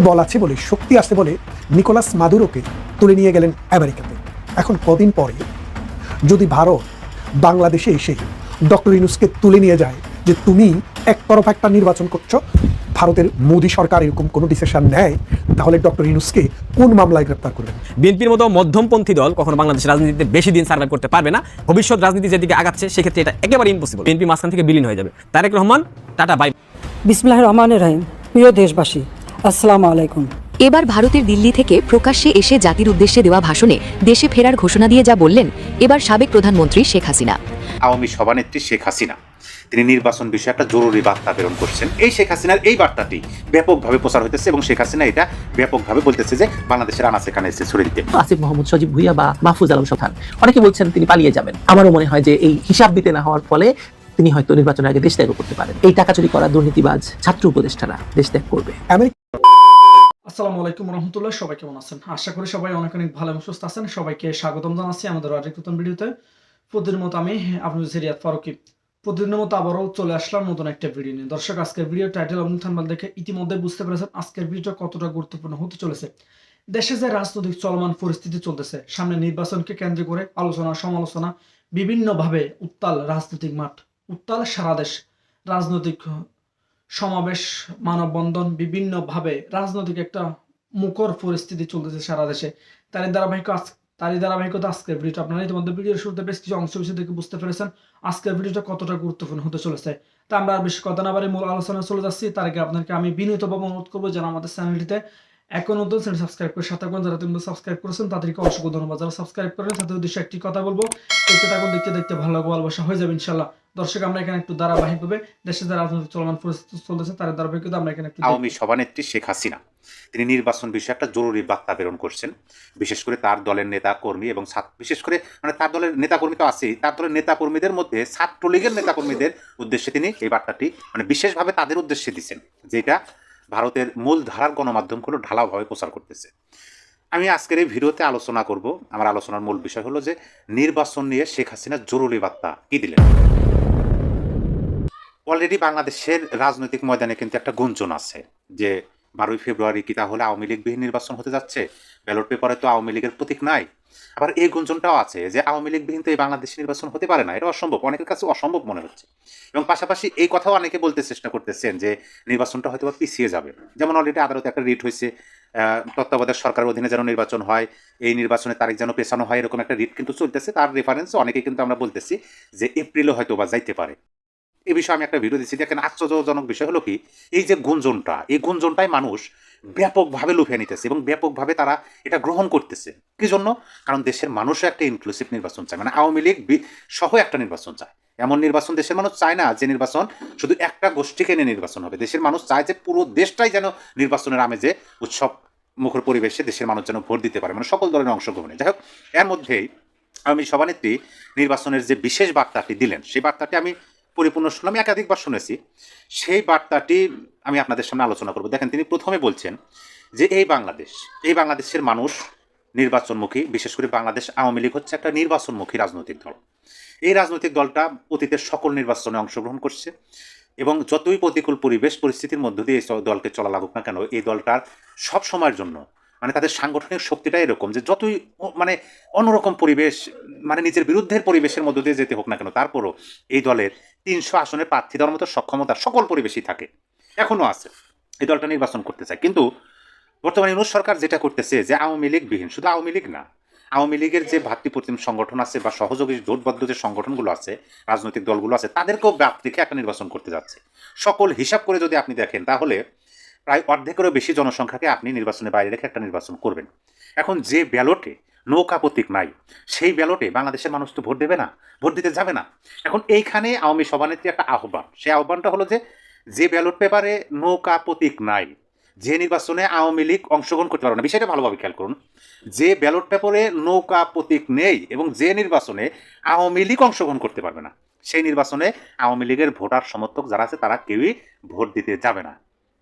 বল আছে বলে শক্তি আছে বলে নিকোলাস মাদুরোকে তুলে নিয়ে গেলেন আমেরিকাতে। এখন কদিন পরে যদি ভারত বাংলাদেশে এসে ডক্টর ইনুসকে তুলে নিয়ে যায় যে তুমি একতরফা একটা নির্বাচন করছ ভারতের মোদী সরকার এরকম কোনো ডিসিশন নেয় তাহলে ডক্টর ইনুসকে কোন মামলায় গ্রেপ্তার করবেন? বিএনপির মতো মধ্যমপন্থী দল কখনো বাংলাদেশ রাজনীতিতে বেশি দিন সার্ভাইভ করতে পারবে না। ভবিষ্যৎ রাজনীতি যেদিকে আগাচ্ছে সেক্ষেত্রে এটা একেবারে ইম্পসিবল বিএনপি মাঝখান থেকে বিলীন হয়ে যাবে। তারেক রহমান টাটা বাই বিসমিল্লাহ রহমান রহিম। প্রিয় দেশবাসী আসসালামু আলাইকুম। এবার ভারতের দিল্লি থেকে প্রকাশ্যে এসে জাতির উদ্দেশ্যে দেওয়া ভাষণে দেশে ফেরার ঘোষণা দিয়ে যা বললেন এবার সাবেক প্রধানমন্ত্রী শেখ হাসিনা। আওয়ামী সভানেত্রী শেখ হাসিনা তিনি নির্বাচন বিষয়ে একটা জরুরি বার্তা প্রেরণ করছেন। এই শেখ হাসিনার এই বার্তাটি ব্যাপকভাবে প্রচার হইতেছে এবং শেখ হাসিনা এটা ব্যাপকভাবে বলতেছে যে বাংলাদেশের আনাচে কানে এসে ছড়িয়ে দিতে। আসিফ মোহাম্মদ সজীব ভুইয়া বা মাহফুজ আলম সোহান অনেকে বলছেন তিনি পালিয়ে যাবেন। আমারও মনে হয় যে এই হিসাব দিতে না হওয়ার ফলে তিনি হয়তো নির্বাচনের আগে দেশ ত্যাগ করতে পারেন। এই টাকা চুরি করা দুর্নীতিবাজ ছাত্র উপদেষ্টারা দেশ ত্যাগ করবে। আমেরিকা আসসালামু আলাইকুম রহমতুল্লাহ, সবাই কেমন আছেন? আশা করি সবাই অনেক অনেক ভালো এবং সুস্থ আছেন। সবাইকে স্বাগতম জানাচ্ছি আমাদের আরেক নতুন ভিডিওতে। প্রতিদিনের মতো আমি, আপনাদের সিরিয়াত ফারুকি। প্রতিদিনের মতো আবারও চলে আসলাম নতুন একটা ভিডিও নিয়ে। দর্শক, আজকের ভিডিও টাইটেল এবং থাম্বাল দেখে ইতিমধ্যে বুঝতে পেরেছেন আজকের ভিডিওটা কতটা গুরুত্বপূর্ণ হতে চলেছে। দেশে যে রাজনৈতিক চলমান পরিস্থিতি চলতেছে, সামনে নির্বাচনকে কেন্দ্র করে আলোচনা, সমালোচনা, বিভিন্নভাবে উত্তাল রাজনৈতিক মাঠ, উত্তাল সারা দেশ রাজনৈতিক সমাবেশ, মানববন্ধন বিভিন্নভাবে রাজনৈতিক একটা মুখর পরিস্থিতি চলতেছে সারা দেশে। তারই ধারাবাহিক তারই ধারাবাহিকতা আজকের ভিডিওটা। আপনারা ইতিমধ্যে ভিডিওর শুরুতে বেশ কিছু অংশ বিষয় থেকে বুঝতে পেরেছেন আজকের ভিডিওটা কতটা গুরুত্বপূর্ণ হতে চলেছে। তা আমরা আর বেশি কথা না বাড়ি মূল আলোচনা চলে যাচ্ছি। তার আগে আপনাকে আমি বিনীতভাবে অনুরোধ করব যেন আমাদের চ্যানেলটিতে এখন নতুন চ্যানেল সাবস্ক্রাইব করে সাথে থাকুন। যারা তুমি সাবস্ক্রাইব করেছেন তাদেরকে অসংখ্য ধন্যবাদ। যারা সাবস্ক্রাইব করেন তাদের উদ্দেশ্যে একটি কথা বলব। দেখতে থাকুন, দেখতে দেখতে ভালো লাগবে, ভালোবাসা হয়ে যাবে ইনশাল্লাহ। দর্শক, আমরা এখানে একটু ধারাবাহিকভাবে দেশে যে রাজনৈতিক চলমান পরিস্থিতি চলতেছে, তার ধারাবাহিকতা আমরা এখানে একটু। আওয়ামী সভানেত্রী শেখ হাসিনা, তিনি নির্বাচন বিষয়ে একটা জরুরি বার্তা প্রেরণ করছেন। বিশেষ করে তার দলের নেতা কর্মী এবং বিশেষ করে মানে তার দলের নেতা কর্মী তো আছেই, তার দলের নেতা কর্মীদের মধ্যে ছাত্রলীগের নেতা কর্মীদের উদ্দেশ্যে তিনি এই বার্তাটি মানে বিশেষভাবে তাদের উদ্দেশ্যে দিচ্ছেন, যেটা ভারতের মূল ধারার গণমাধ্যমগুলো ঢালাওভাবে প্রচার করতেছে। আমি আজকের এই ভিডিওতে আলোচনা করব, আমার আলোচনার মূল বিষয় হলো যে নির্বাচন নিয়ে শেখ হাসিনার জরুরি বার্তা কি দিলেন? অলরেডি বাংলাদেশের রাজনৈতিক ময়দানে কিন্তু একটা গুঞ্জন আছে যে বারোই ফেব্রুয়ারি কি তাহলে আওয়ামী লীগবিহীন নির্বাচন হতে যাচ্ছে? ব্যালট পেপারে তো আওয়ামী লীগের প্রতীক নাই। আবার এই গুঞ্জনটাও আছে যে আওয়ামী লীগবিহীন তো এই বাংলাদেশে নির্বাচন হতে পারে না। এটা অসম্ভব। অনেকের কাছে অসম্ভব মনে হচ্ছে। এবং পাশাপাশি এই কথাও অনেকে বলতে চেষ্টা করতেছেন যে নির্বাচনটা হয়তো বা পিছিয়ে যাবে। যেমন অলরেডি আদালতে একটা রিট হয়েছে তত্ত্বাবধায়ক সরকারের অধীনে যেন নির্বাচন হয়, এই নির্বাচনের তারিখ যেন পেছানো হয়, এরকম একটা রিট কিন্তু চলতেছে। তার রেফারেন্স অনেকে কিন্তু আমরা বলতেছি যে এপ্রিলে হয়তো বা যাইতে পারে। এই বিষয়ে আমি একটা ভিডিও দিচ্ছি। দেখেন আশ্চর্যজনক বিষয় হলো কি, এই যে গুঞ্জনটা, এই গুঞ্জনটাই মানুষ ব্যাপকভাবে লুফে নিতেছে এবং ব্যাপকভাবে তারা এটা গ্রহণ করতেছে। কি জন্য? কারণ দেশের মানুষও একটা ইনক্লুসিভ নির্বাচন চায়। মানে আওয়ামী লীগ সহ একটা নির্বাচন চায়। এমন নির্বাচন দেশের মানুষ চায় না যে নির্বাচন শুধু একটা গোষ্ঠীকে নিয়ে নির্বাচন হবে। দেশের মানুষ চায় যে পুরো দেশটাই যেন নির্বাচনের আমেজে, উৎসব মুখর পরিবেশে দেশের মানুষ যেন ভোট দিতে পারে। মানে সকল ধরনের অংশগ্রহণে। যাই হোক, এর মধ্যেই আমি সভানেত্রী নির্বাচনের যে বিশেষ বার্তাটি দিলেন, সেই বার্তাটি আমি পরিপূর্ণ শুনলাম, আমি একাধিকবার শুনেছি। সেই বার্তাটি আমি আপনাদের সামনে আলোচনা করব। দেখেন, তিনি প্রথমে বলছেন যে এই বাংলাদেশ, এই বাংলাদেশের মানুষ নির্বাচনমুখী, বিশেষ করে বাংলাদেশ আওয়ামী লীগ হচ্ছে একটা নির্বাচনমুখী রাজনৈতিক দল। এই রাজনৈতিক দলটা অতীতের সকল নির্বাচনে অংশগ্রহণ করছে এবং যতই প্রতিকূল পরিবেশ, পরিস্থিতির মধ্য দিয়ে এই দলকে চলা লাগুক না কেন, এই দলটার সব সময়ের জন্য মানে তাদের সাংগঠনিক শক্তিটা এরকম যে যতই মানে অন্যরকম পরিবেশ মানে নিজের বিরুদ্ধের পরিবেশের মধ্য দিয়ে যেতে হোক না কেন, তারপরও এই দলের তিনশো আসনে প্রার্থী দেওয়ার মতো সক্ষমতা সকল পরিবেশই থাকে। এখনও আছে। এই দলটা নির্বাচন করতে চায়। কিন্তু বর্তমানে ইউনুস সরকার যেটা করতেছে যে আওয়ামী লীগ বিহীন, শুধু আওয়ামী লীগ না, আওয়ামী লীগের যে ভাতৃপ্রতিম সংগঠন আছে বা সহযোগী জোটবদ্ধ যে সংগঠনগুলো আছে, রাজনৈতিক দলগুলো আছে, তাদেরকেও ব্যাপ থেকে একটা নির্বাচন করতে যাচ্ছে। সকল হিসাব করে যদি আপনি দেখেন, তাহলে প্রায় অর্ধেকেরও বেশি জনসংখ্যাকে আপনি নির্বাচনের বাইরে রেখে একটা নির্বাচন করবেন। এখন যে ব্যালটে নৌকা প্রতীক নাই। সেই ব্যালটে বাংলাদেশের মানুষ তো ভোট দেবে না, ভোট দিতে যাবে না। এখন এইখানে আওয়ামী সভানেত্রী একটা আহ্বান। সেই আহ্বানটা হলো যে যে ব্যালট পেপারে নৌকা প্রতীক নাই, যে নির্বাচনে আওয়ামী লীগ অংশগ্রহণ করতে পারবে না, বিষয়টা ভালোভাবে খেয়াল করুন। যে ব্যালট পেপারে নৌকা প্রতীক নেই এবং যে নির্বাচনে আওয়ামী লীগ অংশগ্রহণ করতে পারবে না, সেই নির্বাচনে আওয়ামী লীগের ভোটার সমর্থক যারা আছে তারা কেউই ভোট দিতে যাবে না।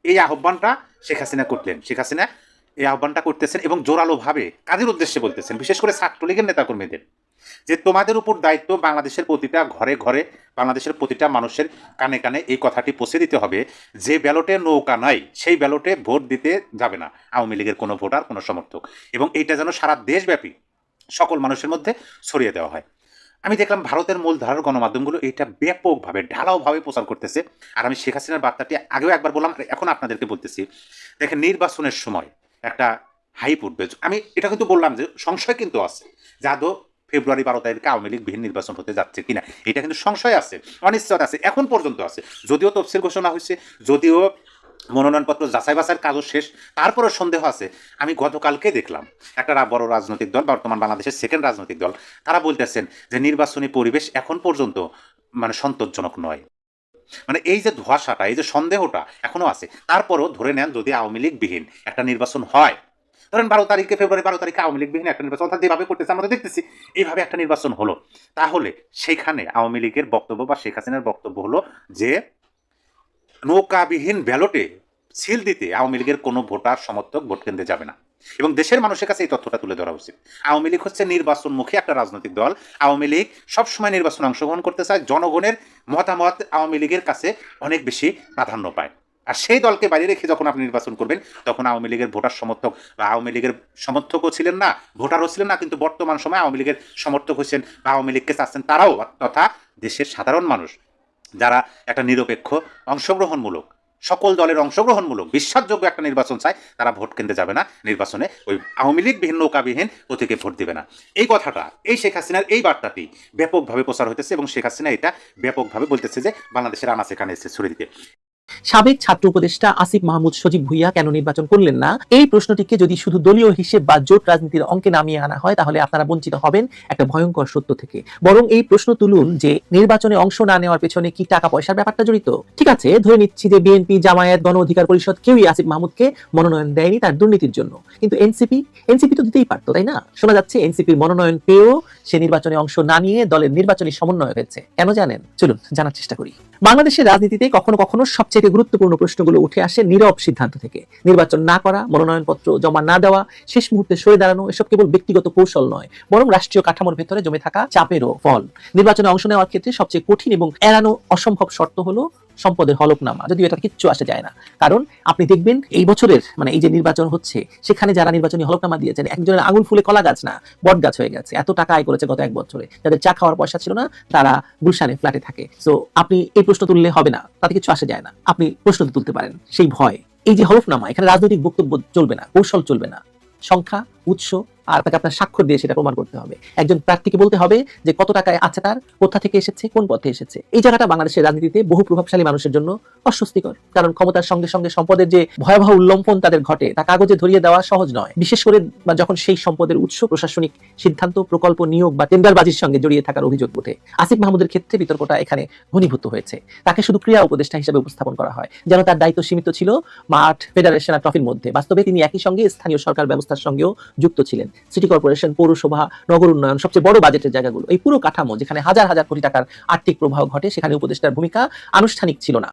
এই আহ্বানটা শেখ হাসিনা করলেন। শেখ হাসিনা এই আহ্বানটা করতেছেন এবং জোরালোভাবে কাদের উদ্দেশ্যে বলতেছেন। বিশেষ করে ছাত্রলীগের নেতাকর্মীদের। যে তোমাদের উপর দায়িত্ব বাংলাদেশের প্রতিটা ঘরে ঘরে, বাংলাদেশের প্রতিটা মানুষের কানে কানে এই কথাটি পৌঁছে দিতে হবে, যে ব্যালটে নৌকা নাই, সেই ব্যালটে ভোট দিতে যাবে না। আওয়ামী লীগের কোনো ভোটার, কোনো সমর্থক। এবং এইটা যেন সারা দেশব্যাপী সকল মানুষের মধ্যে ছড়িয়ে দেওয়া হয়। আমি দেখলাম ভারতের মূলধারার গণমাধ্যমগুলো এটা ব্যাপকভাবে, ঢালাওভাবে প্রচার করতেছে। আর আমি শেখ হাসিনার বার্তাটি আগেও একবার বললাম এখন আপনাদেরকে বলতেছি। দেখেন, নির্বাচনের সময় একটা হাইপ উঠবে। আমি এটা কিন্তু বললাম যে সংশয় কিন্তু আছে। যে আদৌ ফেব্রুয়ারি বারো তারিখে আওয়ামী লীগ বিহীন নির্বাচন হতে যাচ্ছে কিনা, এটা কিন্তু সংশয় আছে, অনিশ্চয়তা আছে, এখন পর্যন্ত আছে। যদিও তফসিল ঘোষণা হয়েছে, যদিও মনোনয়নপত্র যাচাই বাছাইয়ের কাজও শেষ তারপরে সন্দেহ আছে। আমি গতকালকে দেখলাম, একটা বড় রাজনৈতিক দল, বর্তমান বাংলাদেশের সেকেন্ড রাজনৈতিক দল, তারা বলতেছেন যে নির্বাচনী পরিবেশ এখন পর্যন্ত মানে সন্তোষজনক নয়। মানে এই যে ধোয়াশাটা, এই যে সন্দেহটা এখনও আছে, তারপরও ধরে নেন যদি আওয়ামী লীগ বিহীন একটা নির্বাচন হয়, ধরেন বারো তারিখে, ফেব্রুয়ারি বারো তারিখে আওয়ামী লীগ বিহীন একটা নির্বাচন, অর্থাৎ যেভাবে করতেছে, আমরা দেখতেছি, এইভাবে একটা নির্বাচন হলো। তাহলে সেখানে আওয়ামী লীগের বক্তব্য বা শেখ হাসিনার বক্তব্য হলো যে, নৌকাবিহীন ব্যালটে সিল দিতে আওয়ামী লীগের কোনো ভোটার সমর্থক ভোট কেন্দ্রে যাবে না। এবং দেশের মানুষের কাছে এই তথ্যটা তুলে ধরা উচিত। আওয়ামী লীগ হচ্ছে নির্বাচনমুখী একটা রাজনৈতিক দল। আওয়ামী লীগ সবসময় নির্বাচনে অংশগ্রহণ করতে চায়। জনগণের মতামত আওয়ামী লীগের কাছে অনেক বেশি প্রাধান্য পায়। আর সেই দলকে বাইরে রেখে যখন আপনি নির্বাচন করবেন, তখন আওয়ামী লীগের ভোটার সমর্থক বা আওয়ামী লীগের সমর্থকও ছিলেন না, ভোটারও ছিলেন না, কিন্তু বর্তমান সময় আওয়ামী লীগের সমর্থক হয়েছেন বা আওয়ামী লীগকে চাচ্ছেন তারাও, তথা দেশের সাধারণ মানুষ, যারা একটা নিরপেক্ষ অংশগ্রহণমূলক সকল দলের অংশগ্রহণমূলক, বিশ্বাসযোগ্য একটা নির্বাচন চায়, তারা ভোট কেন্দ্রে যাবে না নির্বাচনে। ওই আওয়ামী লীগ বিহীন নৌকাবিহীন প্রতীকে ভোট দেবে না। এই কথাটা, এই শেখ হাসিনার এই বার্তাটি ব্যাপকভাবে প্রচার হতেছে এবং শেখ হাসিনা এটা ব্যাপকভাবে বলতেছে যে বাংলাদেশের আনাচে কানে এসে ছড়িয়ে দিতে সাবেক ছাত্র উপদেষ্টা আসিফ মাহমুদ সজীব ভুইয়া কেন নির্বাচন করলেন না? এই প্রশ্নটিকে যদি শুধু দলীয় হিসেব বা জোট রাজনীতির অঙ্কে নামিয়ে আনা হয়, তাহলে আপনারা বঞ্চিত হবেন একটা ভয়ঙ্কর সত্য থেকে। বরং এই প্রশ্ন তুলুন যে নির্বাচনে অংশ না নেওয়ার পেছনে কি টাকা পয়সার ব্যাপারটা জড়িত? ঠিক আছে, ধরে নিচ্ছি যে বিএনপি, জামায়াত, গণ অধিকার পরিষদ কেউই আসিফ মাহমুদকে মনোনয়ন দেয়নি তার দুর্নীতির জন্য। কিন্তু এনসিপি এনসিপি তো দিতেই পারতো, তাই না? শোনা যাচ্ছে এনসিপির মনোনয়ন পেয়েও সে নির্বাচনে অংশ না নিয়ে দলের নির্বাচনী সমন্বয় হয়েছে। কেন জানেন? চলুন, জানার চেষ্টা করি। বাংলাদেশের রাজনীতিতে কখনো কখনো সবচেয়ে গুরুত্বপূর্ণ প্রশ্নগুলো উঠে আসে নীরব সিদ্ধান্ত থেকে। নির্বাচন না করা, মনোনয়নপত্র জমা না দেওয়া, শেষ মুহূর্তে সরে দাঁড়ানো, এসব কেবল ব্যক্তিগত কৌশল নয়, বরং রাষ্ট্রীয় কাঠামোর ভেতরে জমে থাকা চাপেরও ফল। নির্বাচনে অংশ নেওয়ার ক্ষেত্রে সবচেয়ে কঠিন এবং এড়ানো অসম্ভব শর্ত হলো সম্পদের হলফনামা, যদিও এটা কিচ্ছু আসে যায় না। কারণ আপনি দেখবেন এই বছরের মানে এই যে নির্বাচন হচ্ছে, সেখানে যারা নির্বাচনী হলফনামা দিয়েছেন, একজনের আঙুল ফুলে কলা গাছ না, বট গাছ হয়ে গেছে, এত টাকা আয় করেছে গত এক বছরে। যাদের চা খাওয়ার পয়সা ছিল না, তারা গুলশানে ফ্ল্যাটে থাকে। সো আপনি এই প্রশ্ন তুললে হবে না, তাতে কিছু আসে যায় না। আপনি প্রশ্ন তুলতে পারেন, সেই ভয়। এই যে হলফনামা, এখানে রাজনৈতিক বক্তব্য চলবে না, কৌশল চলবে না। সংখ্যা, উৎস আর তাকে আপনার স্বাক্ষর দিয়ে সেটা প্রমাণ করতে হবে। একজন প্রার্থীকে বলতে হবে যে কত টাকায় আছে তার, কোথা থেকে এসেছে, কোন পথে এসেছে। এই জায়গাটা বাংলাদেশের রাজনীতিতে বহু প্রভাবশালী মানুষের জন্য অস্বস্তিকর। কারণ ক্ষমতার সঙ্গে সঙ্গে সম্পদের যে ভয়াবহ উল্লম্ফন তাদের ঘটে, তা কাগজে ধরিয়ে দেওয়া সহজ নয়। বিশেষ করে যখন সেই সম্পদের উৎস, প্রশাসনিক সিদ্ধান্ত, প্রকল্প নিয়োগ বা টেন্ডারবাজির সঙ্গে জড়িয়ে থাকার অভিযোগ ওঠে, আসিফ মাহমুদের ক্ষেত্রে বিতর্কটা এখানে ঘনীভূত হয়েছে। তাকে শুধু ক্রিয়া উপদেষ্টা হিসেবে উপস্থাপন করা হয়, যেন তার দায়িত্ব সীমিত ছিল মাঠ, ফেডারেশন আর ট্রফির মধ্যে। বাস্তবে তিনি একই সঙ্গে স্থানীয় সরকার ব্যবস্থার সঙ্গেও যুক্ত ছিলেন। সিটি কর্পোরেশন পৌরসভা, নগর উন্নয়ন, সবচেয়ে বড় বাজেটের জায়গাগুলো। এই পুরো কাঠামো যেখানে হাজার হাজার কোটি টাকার আর্থিক প্রভাব ঘটে, সেখানে উপদেষ্টার ভূমিকা আনুষ্ঠানিক ছিল না।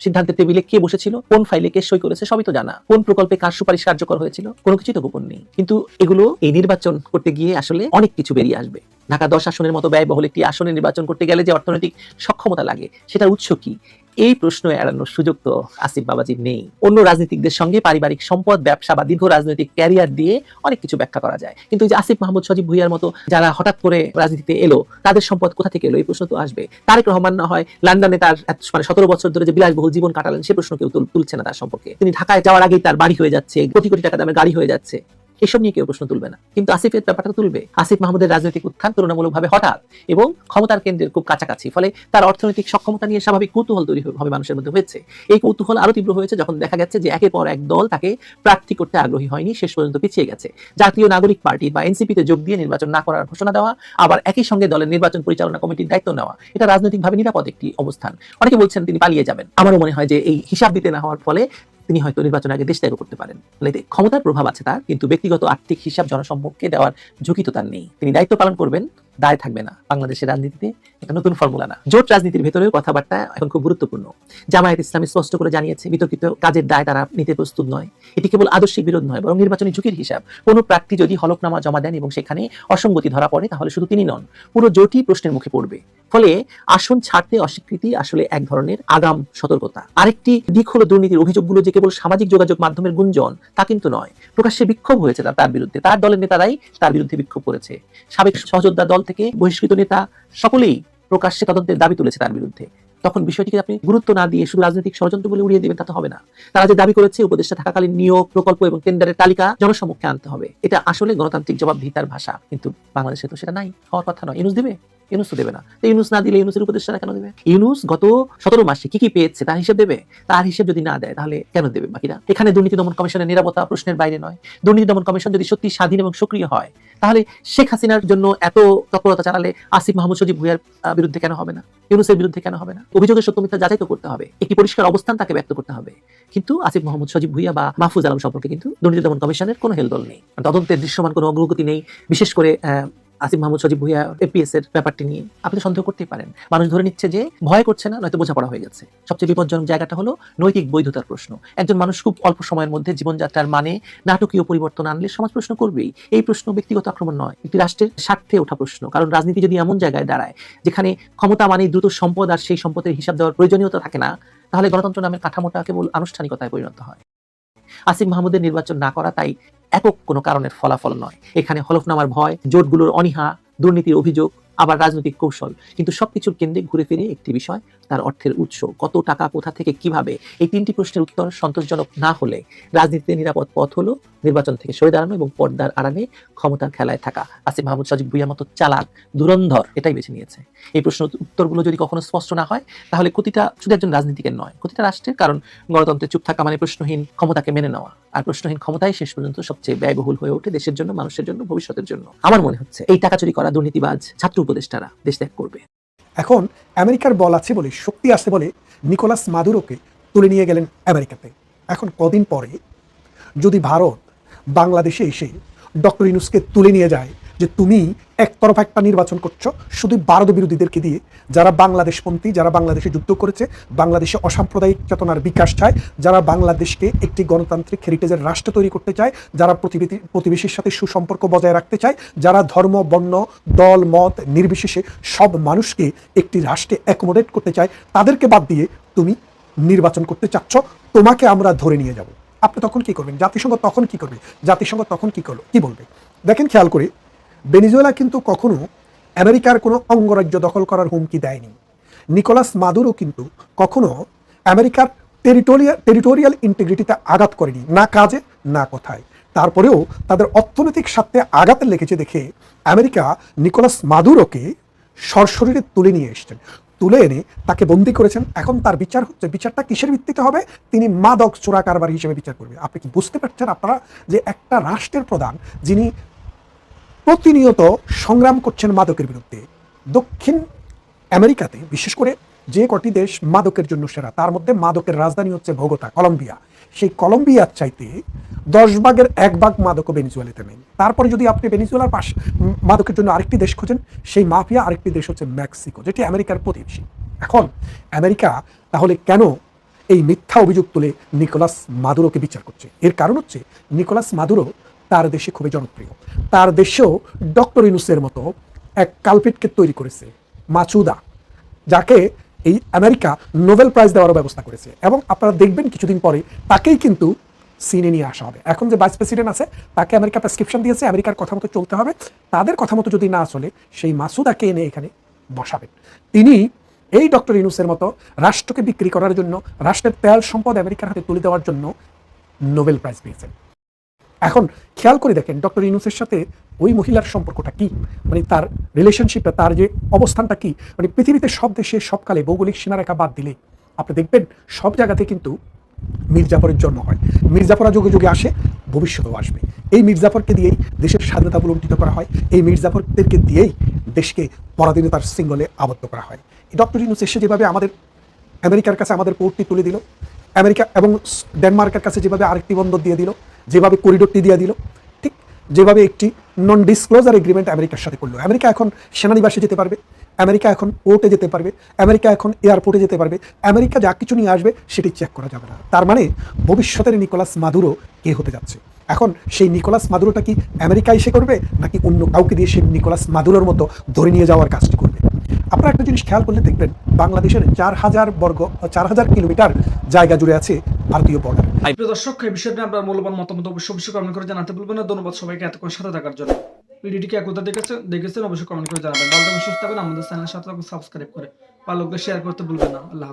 সিদ্ধান্তের টেবিলে কে বসেছিল, কোন ফাইলে কে সই করেছে, সবই তো জানা। কোন প্রকল্পে কার সুপারিশ কার্যকর হয়েছিল, কোনো কিছুই তো গোপন নেই। কিন্তু এগুলো এই নির্বাচন করতে গিয়ে আসলে অনেক কিছু বেরিয়ে আসবে। ঢাকা দশ আসনের মতো ব্যয়বহুল একটি আসনে নির্বাচন করতে গেলে যে অর্থনৈতিক সক্ষমতা লাগে, সেটার উৎস কি? এই প্রশ্ন এড়ানোর সুযোগ তো আসিফ বাবাজির নেই। অন্য রাজনীতিকদের সঙ্গে পারিবারিক সম্পদ, ব্যবসা বা দীর্ঘ রাজনৈতিক ক্যারিয়ার দিয়ে অনেক কিছু ব্যাখ্যা করা যায়। কিন্তু যে আসিফ মাহমুদ, সজীব ভুইয়ার মতো যারা হঠাৎ করে রাজনীতিতে এলো, তাদের সম্পদ কোথা থেকে এলো? এই প্রশ্ন তো আসবে। তারেক রহমান না হয় লন্ডনে তার মানে সতেরো বছর ধরে যে বিলাসবহুল জীবন কাটালেন, সে প্রশ্ন কেউ তুল- তুলছে না তার সম্পর্কে। তিনি ঢাকায় যাওয়ার আগেই তার বাড়ি হয়ে যাচ্ছে, কোটি কোটি টাকা দামের গাড়ি হয়ে যাচ্ছে। এসব নিয়ে কেউ প্রশ্ন তুলবে না। কিন্তু আসিফের ব্যাপারটা তুলবে। আসিফ মাহমুদের রাজনৈতিক উত্থান তুলনামূলকভাবে হঠাৎ এবং ক্ষমতার কেন্দ্রের খুব কাছাকাছি, ফলে তার অর্থনৈতিক সক্ষমতা নিয়ে স্বাভাবিক কৌতূহল তৈরি হবে মানুষের মধ্যে হয়েছে। এই কৌতূহল আরও তীব্র হয়েছে যখন দেখা গেছে যে একের পর এক দল তাকে প্রার্থী করতে আগ্রহী হয়নি, শেষ পর্যন্ত পিছিয়ে গেছে। জাতীয় নাগরিক পার্টি বা এনসিপিতে যোগ দিয়ে নির্বাচন না করার ঘোষণা দেওয়া, আবার একই সঙ্গে দলের নির্বাচন পরিচালনা কমিটির দায়িত্ব নেওয়া, এটা রাজনৈতিকভাবে নিরাপদ একটি অবস্থান। অনেকে বলছেন তিনি পালিয়ে যাবেন। আমারও মনে হয় যে এই হিসাব দিতে না হওয়ার ফলে তিনি হয়তো নির্বাচন আগে দেশ ত্যাগ করতে পারেন। মানে ক্ষমতার প্রভাব আছে তার, কিন্তু ব্যক্তিগত আর্থিক হিসাব জনসম্মুখে দেওয়ার ঝুঁকি তো তার নেই। তিনি দায়িত্ব পালন করবেন দায় থাকবে না। বাংলাদেশের রাজনীতিতে এটা নতুন ফর্মুলা না। জোট রাজনীতির ভেতরেও কথাবার্তা এখন খুব গুরুত্বপূর্ণ। জামায়াত ইসলামী স্পষ্ট করে জানিয়েছে, বিতর্কিত কাজের দায় তারা নিতে প্রস্তুত নয়। এটি কেবল আদর্শিক বিরোধ নয়, বরং নির্বাচনী ঝুঁকির হিসাব। কোনো প্রার্থী যদি হলফনামা জমা দেন এবং সেখানে অসঙ্গতি ধরা পড়ে, তাহলে শুধু তিনি নন, পুরো জোটই প্রশ্নের মুখে পড়বে। ফলে আসন ছাড়তে অস্বীকৃতি আসলে এক ধরনের আগাম সতর্কতা। আরেকটি দিক হলো দুর্নীতির অভিযোগগুলো যে কেবল সামাজিক যোগাযোগ মাধ্যমের গুঞ্জন, তা কিন্তু নয়। প্রকাশ্যে বিক্ষোভ হয়েছে তার বিরুদ্ধে। তার দলের নেতারাই তার বিরুদ্ধে বিক্ষোভ করেছে। সাবেক সহযোদ্ধা দল থেকে বহিষ্কৃত নেতা সকলেই প্রকাশ্যে তদন্তের দাবি তুলেছে তার বিরুদ্ধে। তখন বিষয়টিকে আপনি গুরুত্ব না দিয়ে শুধু রাজনৈতিক ষড়যন্ত্র বলে উড়িয়ে দেবেন, তা তো হবে না। তারা যে দাবি করেছে, উপদেষ্টা থাকাকালীন নিয়োগ, প্রকল্প এবং টেন্ডারের তালিকা জনসমক্ষে আনতে হবে। এটা আসলে গণতান্ত্রিক জবাবদিহিতার ভাষা, কিন্তু বাংলাদেশে তো সেটা নাই, হওয়ার কথা নয়। ইউনুস দেবে? ইউনুস তো দেবে না। তো ইউনুস না দিলে ইউনুসের উপদেষ্টারা কেন দেবে? ইউনুস গত সতেরো মাসে কি কি পেয়েছে তার হিসেব দেবে? তার হিসেব যদি না দেয়, তাহলে কেন দেবে বাকিরা? এখানে দুর্নীতি দমন কমিশনের নিরাপত্তা প্রশ্নের বাইরে নয়। দুর্নীতি দমন কমিশন যদি সত্যি স্বাধীন এবং সক্রিয় হয়, তাহলে শেখ হাসিনার জন্য এত তৎপরতা চালালে আসিফ মাহমুদ সজিব ভুইয়ার বিরুদ্ধে কেন হবে না? ইউনুসের বিরুদ্ধে কেন হবে না? অভিযোগের সত্য মিথ্যা যাচাই তো করতে হবে। একটি পরিষ্কার অবস্থান তাকে ব্যক্ত করতে হবে। কিন্তু আসিফ মোহাম্মদ সজিব ভুইয়া বা মাহফুজ আলম সম্পর্কে কিন্তু দুর্নীতি দমন কমিশনের কোনো হেলদোল নেই। তদন্তের দৃশ্যমান কোনো অগ্রগতি নেই। বিশেষ করে আসিফ মাহমুদ সজিব ভুইয়া এপিএস এর ব্যাপারটি নিয়ে। আপনি সন্দেহ করতেই পারেন। মানুষ ধরে নিচ্ছে যে ভয় করছে না, নয়তো বোঝাপড়া হয়ে গেছে। সবচেয়ে বিপজ্জনক জায়গাটা হলো নৈতিক বৈধতার প্রশ্ন। একজন মানুষ খুব অল্প সময়ের মধ্যে জীবনযাত্রার মানে নাটকীয় পরিবর্তন আনলে সমাজ প্রশ্ন করবেই। এই প্রশ্ন ব্যক্তিগত আক্রমণ নয়, একটি রাষ্ট্রের স্বার্থে ওঠা প্রশ্ন। কারণ রাজনীতি যদি এমন জায়গায় দাঁড়ায়, যেখানে ক্ষমতা মানে দ্রুত সম্পদ আর সেই সম্পদের হিসাব দেওয়ার প্রয়োজনীয়তা থাকে না, তাহলে গণতন্ত্র নামের কাঠামোটা কেবল আনুষ্ঠানিকতায় পরিণত হয়। আসিফ মাহমুদের নির্বাচন না করা তাই একক কোনো কারণের ফলাফল নয়। এখানে হলফনামার ভয় জোটগুলোর অনিহা দুর্নীতির অভিযোগ আবার রাজনৈতিক কৌশল। কিন্তু সবকিছুর কেন্দ্রে ঘুরে ফিরে একটি বিষয়, তার অর্থের উৎস। কত টাকা, কোথা থেকে, কীভাবে? এই তিনটি প্রশ্নের উত্তর সন্তোষজনক না হলে রাজনীতিতে নিরাপদ পথ হলো নির্বাচন থেকে সরে দাঁড়ানো এবং পর্দার আড়ালে ক্ষমতার খেলায় থাকা। আসিফ মাহমুদ সাজিব ভুইয়ার মতো চালাক, ধুরন্ধর, এটাই বেছে নিয়েছে। এই প্রশ্ন উত্তরগুলো যদি কখনো স্পষ্ট না হয়, তাহলে ক্ষতিটা শুধু একজন রাজনীতিকের নয়, ক্ষতিটা রাষ্ট্রের, কারণ গণতন্ত্রে চুপ থাকা মানে প্রশ্নহীন ক্ষমতাকে মেনে নেওয়া। আর প্রশ্নহীন ক্ষমতাই শেষ পর্যন্ত সবচেয়ে ব্যয়বহুল হয়ে ওঠে দেশের জন্য, মানুষের জন্য, ভবিষ্যতের জন্য। আমার মনে হচ্ছে, এই টাকা চুরি করা দুর্নীতিবাজ, ছাত্র উপদেষ্টারা দেশ ত্যাগ করবে। এখন আমেরিকার বল আছে বলে, শক্তি আছে বলে নিকোলাস মাদুরোকে তুলে নিয়ে গেলেন আমেরিকাতে। এখন কদিন পরে যদি ভারত বাংলাদেশে এসে ডক্টর ইনুসকে তুলে নিয়ে যায় যে তুমি একতরফা একটা নির্বাচন করছ, শুধু ভারত বিরোধীদেরকে দিয়ে। যারা বাংলাদেশপন্থী, যারা বাংলাদেশে যুদ্ধ করেছে, বাংলাদেশে অসাম্প্রদায়িক চেতনার বিকাশ চায়, যারা বাংলাদেশকে একটি গণতান্ত্রিক হেরিটেজের রাষ্ট্র তৈরি করতে চায়, যারা প্রতিবেশী প্রতিবেশীর সাথে সুসম্পর্ক বজায় রাখতে চায়, যারা ধর্ম, বর্ণ, দল, মত নির্বিশেষে সব মানুষকে একটি রাষ্ট্রে অ্যাকোমোডেট করতে চায়, তাদেরকে বাদ দিয়ে তুমি নির্বাচন করতে চাচ্ছ। তোমাকে আমরা ধরে নিয়ে যাব। আপনি তখন কি করবেন? জাতিসংঘ তখন কি করবে? জাতিসংঘ তখন কি করল? কি বলবে? দেখেন, খেয়াল করে বেনিজুয়েলা কিন্তু কখনো আমেরিকার কোনো অঙ্গরাজ্য দখল করার হুমকি দেয়নি। নিকোলাস মাদুরো কিন্তু কখনো আমেরিকার টেরিটোরিয়াল টেরিটোরিয়াল ইন্টিগ্রিটিতে আঘাত করেনি, না কাজে, না কোথায়। তারপরেও তাদের অর্থনৈতিক স্বার্থে আঘাত লেগেছে দেখে আমেরিকা নিকোলাস মাদুরোকে সরশরীরে তুলে নিয়ে এসছেন তুলে এনে তাকে বন্দি করেছেন। এখন তার বিচার হচ্ছে, বিচারটা কিসের ভিত্তিতে হবে? তিনি মাদক চোরা কারবার হিসেবে বিচার করবে। আপনি কি বুঝতে পারছেন আপনারা যে একটা রাষ্ট্রের প্রধান যিনি প্রতিনিয়ত সংগ্রাম করছেন মাদকের বিরুদ্ধে। দক্ষিণ আমেরিকাতে, বিশেষ করে যে কটি দেশ মাদকের জন্য সেরা, তার মধ্যে মাদকের রাজধানী হচ্ছে ভোগোতা, কলম্বিয়া। সেই কলম্বিয়ার চাইতে দশ ভাগের এক ভাগ মাদকও বেনিজুয়েলাতে নেই। তারপরে যদি আপনি বেনিজুয়েলার পাশ মাদকের জন্য আরেকটি দেশ খোঁজেন, সেই মাফিয়া আরেকটি দেশ হচ্ছে মেক্সিকো, যেটি আমেরিকার প্রতিবেশী। এখন আমেরিকা তাহলে কেন এই মিথ্যা অভিযোগ তুলে নিকোলাস মাদুরোকে বিচার করছে? এর কারণ হচ্ছে নিকোলাস মাদুরো তার দেশে খুবই জনপ্রিয়। তার দেশেও ডক্টর ইনুসের মতো এক কালপিটকে তৈরি করেছে, মাচুদা, যাকে এই আমেরিকা নোবেল প্রাইজ দেওয়ার ব্যবস্থা করেছে। এবং আপনারা দেখবেন কিছুদিন পরে তাকেই কিন্তু সিনে নিয়ে আসা হবে। এখন যে ভাইস প্রেসিডেন্ট আছে, তাকে আমেরিকা প্রেসক্রিপশন দিয়েছে, আমেরিকার কথা মতো চলতে হবে। তাদের কথা মতো যদি না চলে, সেই মাসুদাকে এনে এখানে বসাবেন। তিনি এই ডক্টর ইনুসের মতো রাষ্ট্রকে বিক্রি করার জন্য, রাষ্ট্রের তেল সম্পদ আমেরিকার হাতে তুলে দেওয়ার জন্য নোবেল প্রাইজ পেয়েছেন। এখন খেয়াল করে দেখেন, ডক্টর ইনুসের সাথে ওই মহিলার সম্পর্কটা কি? মানে তার রিলেশনশিপটা তার যে অবস্থানটা কি? মানে পৃথিবীতে সব দেশে সবকালে ভৌগোলিক সীমারেখা বাদ দিলে, আপনি দেখবেন সব জায়গাতে কিন্তু মির্জাফরের জন্ম হয়। মির্জাফরা যুগে যুগে আসে, ভবিষ্যতেও আসবে। এই মির্জাফরকে দিয়েই দেশের স্বাধীনতা বুলণ্ঠিত করা হয়। এই মির্জাফরদেরকে দিয়েই দেশকে পরাধীনতার সিঙ্গলে আবদ্ধ করা হয়। ডক্টর ইনুস এসে যেভাবে আমাদের আমেরিকার কাছে আমাদের পোর্টটি তুলে দিল, আমেরিকা এবং ডেনমার্কের কাছে যেভাবে আরেকটি বন্দর দিয়ে দিল যেভাবে করিডোরটি দিয়ে দিল, ঠিক যেভাবে একটি নন ডিসক্লোজার এগ্রিমেন্ট আমেরিকার সাথে করল। আমেরিকা এখন সেনানিবাসে যেতে পারবে, আমেরিকা এখন পোর্টে যেতে পারবে, আমেরিকা এখন এয়ারপোর্টে যেতে পারবে, আমেরিকা যা কিছু নিয়ে আসবে সেটি চেক করা যাবে না। তার মানে ভবিষ্যতের নিকোলাস মাদুরো কে হতে যাচ্ছে? এখন সেই নিকোলাস মাদুরোটা কি আমেরিকা এসে করবে, নাকি অন্য কাউকে দিয়ে সেই নিকোলাস মাদুরোর মতো ধরে নিয়ে যাওয়ার কাজটি করবে? আপনারা একটা জিনিস খেয়াল করলে দেখবেন, বাংলাদেশের চার হাজার বর্গ, চার হাজার কিলোমিটার জায়গা জুড়ে আছে ভারতীয় বর্ডার প্রিয় দর্শক, এই বিষয়টি আপনার মূল্যবান মতামত অবশ্যই অবশ্যই কমেন্ট করে জানাতে ভুলবেন না। ধন্যবাদ সবাইকে এতক্ষণ সাথে থাকার জন্য। ভিডিওটিকে একতা দেখেছেন দেখেছেন অবশ্যই কমেন্ট করে জানাবেন। ভালো থাকবেন সুস্থ থাকবেন আমাদের চ্যানেল সাথে সাবস্ক্রাইব করে ভালো শেয়ার করতে ভুলবেন না। আল্লাহ।